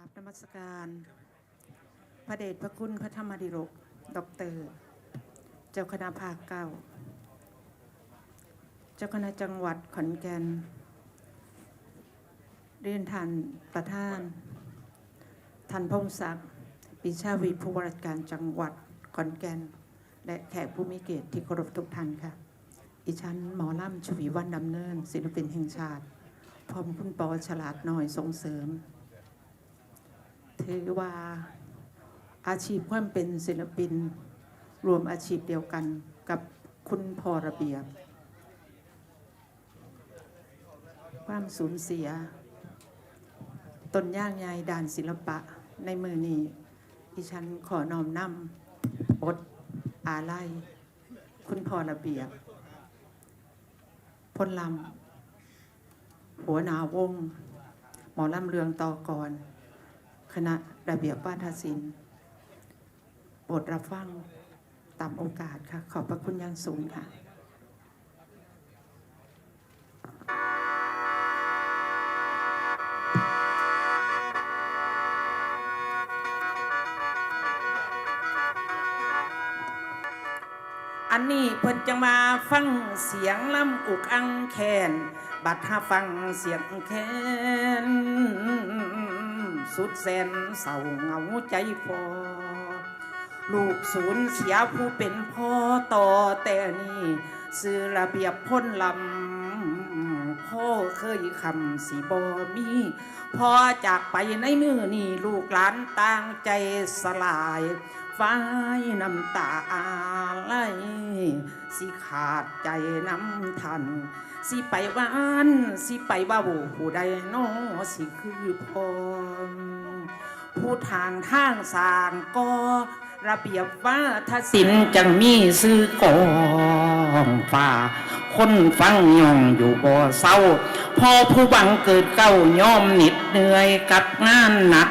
ราบนมัสการ พระเดชพระคุณพระธรรมดิรกดอกเตอร์เจ้าคณะภาคเก้า เจ้าคณะจังหวัดขอนแก่น เรียนทานประธานท่านพงศักดิ์ปิชาวีผู้ว่าราชการจังหวัดขอนแก่น และแขกผู้มีเกียรติที่เคารพทุกท่านค่ะ อีฉันหมอล่ำชวีวันดำเนิน ศิลปินแห่งชาติ พร้อมคุณปอฉลาดหน่อยส่งเสริม ถือว่าอาชีพความเป็นศิลปิน รวมอาชีพเดียวกันกับคุณพอระเบียบ ความสูญเสีย ตนย่างยายด่านศิลปะในมือนี้ดิฉันขอนอมนำอดอาไลคุณพอระเบียบ พลลำหัวหนาวง หมอลำเรืองต่อกร คณะระเบียบวาทศิลป์โปรดรับฟังตามโอกาสค่ะ ขอบพระคุณอยังสูงค่ะอันนี้เพิ่นจะมาฟังเสียงลำอุกอังแคน บัดถ้าฟังเสียงแคน สุดแสนเศร้าเหงาใจพอ ลูกสูญเสียผู้เป็นพ่อต่อแต่นี่สื่อระเบียบพ้นลำพ่อเคยคำสีบอมีพ่อจากไปในมือนี่ลูกหลานต่างใจสลาย ฟ้ายน้ำตาไหลสิขาดใจน้ำทัน สิไปวานสิไปว่าโวผู้ใดน้อสิคือพ่อผู้ทางทางสางก็ระเบียบว่าทศิลจังมีซื้อกองฝ่า คนฟังย่องอยู่บ่เศร้า พอผู้บังเกิดเก้าย่อมหน็ดเหนื่อยกับงานหนัก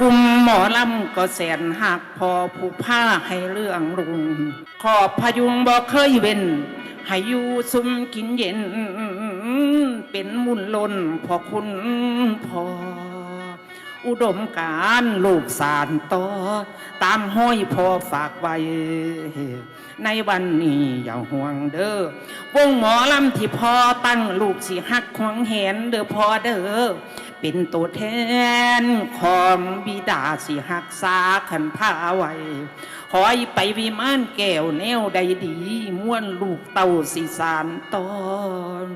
กลุ่มหมอลำก็แสนหักพอผู้ผ้าให้เรื่องรุง ขอบพยุงบ่เคยเว้นให้อยู่ซุมกินเย็น เป็นมุนลนพอคุณพอ อุดมการลูกสารต่อ ตามห้อยพอฝากไว้ ในวันนี้อย่าห่วงเด้อวงหมอลำที่พอตั้งลูกสิหักขวางแหนเด้อพอเด้อ เป็นตัวแทนของบิดาสิหักษาขันผ้าไว้ขอยไปวิมานแก้วแนวใดดีม้วนลูกเต่าสิสารตอน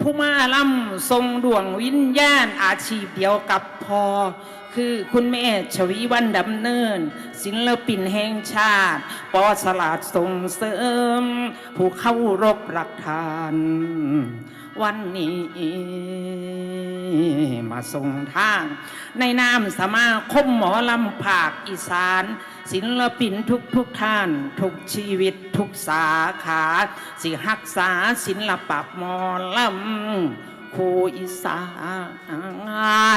ผู้มาล่ำทรงดวงวิญญาณอาชีพเดียวกับพอ คือคุณแม่ชวีวันดำเนิน ศิลปินแห่งชาติ ปอสลาดส่งเสริม ผู้เข้ารบรักทาน วันนี้ มาส่งทาง ในนามสมาคมหมอลำภาคอีสาน ศิลปินทุกทุกท่าน ทุกชีวิตทุกสาขา สิหักษาศิลปะหมอลำ ครูอีสา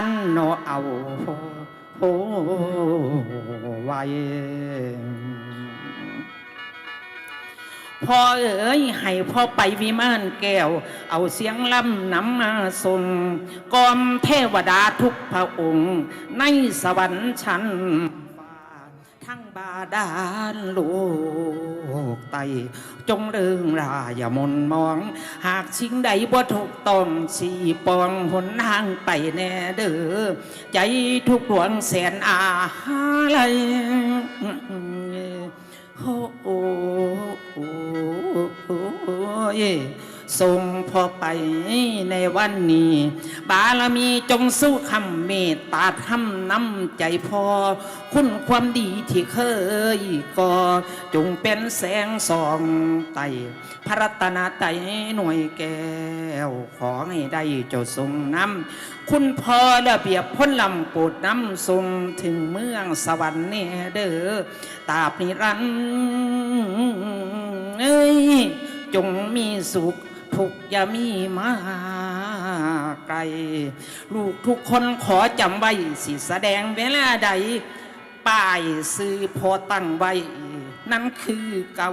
นโนเอาโอ้ไว้พ่อเอ๋ยให้พ่อไปวิมานแก้ว เอาเสียงล่ำนำมาส่งกอมเทวดาทุกพระองค์ ในสวรรค์ชั้นทั้งบาดาลโล กไต จงเริงรายามนมอง หากชิงใดบ่ถูกต้องสีปองหนทางไปแน่เด้อใจทุกหวงแสนอาลัยโอ้โอ้โอ้ โอ้ยส่งพอไปในวันนี้ บารมีจงสู้คำเมตตาทำน้ำใจพอ คุณความดีที่เคยก่อจงเป็นแสงส่องไตพระรัตนาไตหน่วยแก้ว ขอให้ได้เจ้าทรงนำคุณพอระเบียบพ้นลำปรดน้ำทรงถึงเมืองสวรรค์เนี่ยเด้อตราบนิรันดร์เอ้ยจงมีสุข ทุกอย่ามีมาไกล ลูกทุกคนขอจำไว้สิแสดงเวลาใด ป้ายซื้อพอตั้งไว้ นั่นคือเก่า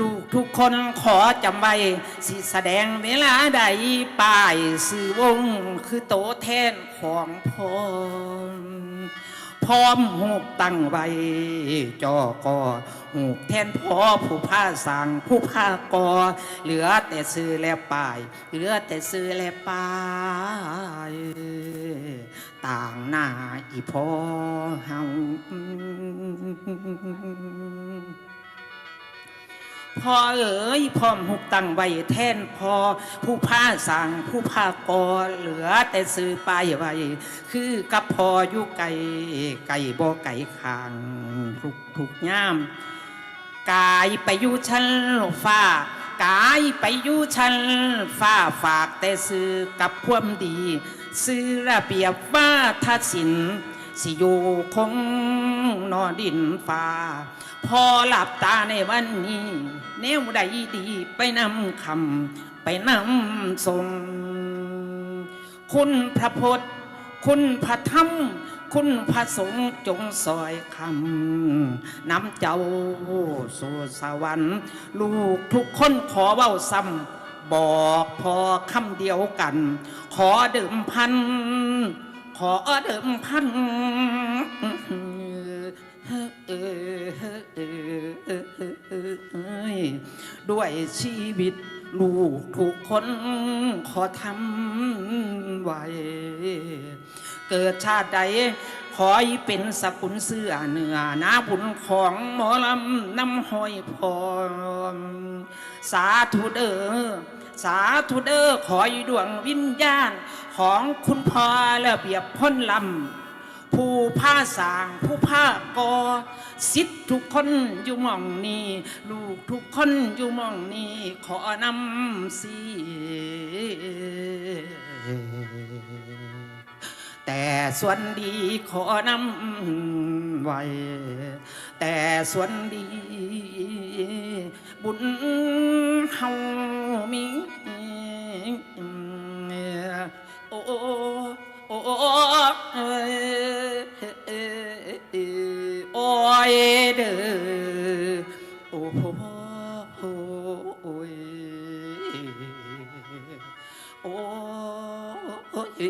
ลูกทุกคนขอจำไว้สิแสดงเวลาใดป้ายสื่อวง คือโตแทนของพ่อ พร้อมหูปตั้งไว้จอกอหูปแทนพ่อผู้ผ้าสั่งผู้ผ้ากอเหลือแต่ซื้อและป้าย เหลือแต่ซื้อและป้ายต่างหน้าอีพ่อเฮา พ่อเอ๋ยพ่อมหุกตั้งไว้แท่นพอผู้ผ้าสั่งผู้ผ้ากอเหลือแต่ซื้อไปายไว้คือกับพออยู่ไก่ไก่บ่ไก่คางทุกทุกย่ามกายไปอยู่ชั้นฟ้ากายไปอยู่ชั้นฟ้าฝากแต่ซื้อกับพวามดี ซื้อระเบียบว่าทศิลป์ สิอยู่คงนอดินฟ้า พอหลับตาในวันนี้แนวใดดีไปนำคำไปนำทรง คุณพระพุทธคุณพระธรรม คุณพระสงฆ์จงซอยคำนำเจ้าสู่สวรรค์ลูกทุกคนขอเว้าซ้ำบอกพอคำเดียวกัน ขอเดิมพัน ขอเดิมพันด้วยชีวิตลูกทุกคนขอทำไว้ เกิดชาติใดขอให้เป็นสกุลเสื้อเนื้อนาบุญของหมอลำน้ำห้อยพรมสาธุเด้อสาธุเด้อขอให้ดวงวิญญาณ ของคุณพ่อและเบียบพ้นลำผู้ผ้าสางผู้ผ้ากอสิทธิ์ทุกคนอยู่มองนี้ลูกทุกคนอยู่มองนี้ขอนำสีแต่ส่วนดีขอนำไว้แต่ส่วนดี บุญเฮามี โอ้โอ้โอ้เอ้ยโอ้ยเด้อโอ้โหโอ้ยโอ้ย